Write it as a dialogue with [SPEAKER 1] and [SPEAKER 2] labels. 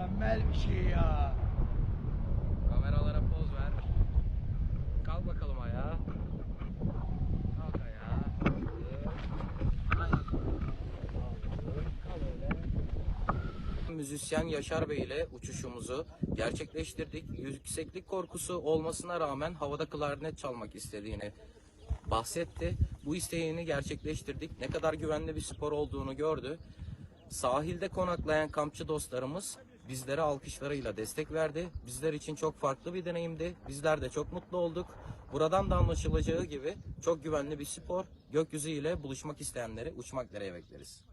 [SPEAKER 1] mükemmel bir şey ya.
[SPEAKER 2] Kameralara poz ver. Kalk bakalım ayağa. Kalk ayağa. Müzisyen Yaşar Bey ile uçuşumuzu gerçekleştirdik. Yükseklik korkusu olmasına rağmen havada klarnet çalmak istediğini bahsetti. Bu isteğini gerçekleştirdik. Ne kadar güvenli bir spor olduğunu gördü. Sahilde konaklayan kampçı dostlarımız bizlere alkışlarıyla destek verdi. Bizler için çok farklı bir deneyimdi. Bizler de çok mutlu olduk. Buradan da anlaşılacağı gibi çok güvenli bir spor. Gökyüzü ile buluşmak isteyenleri uçmak nereye bekleriz.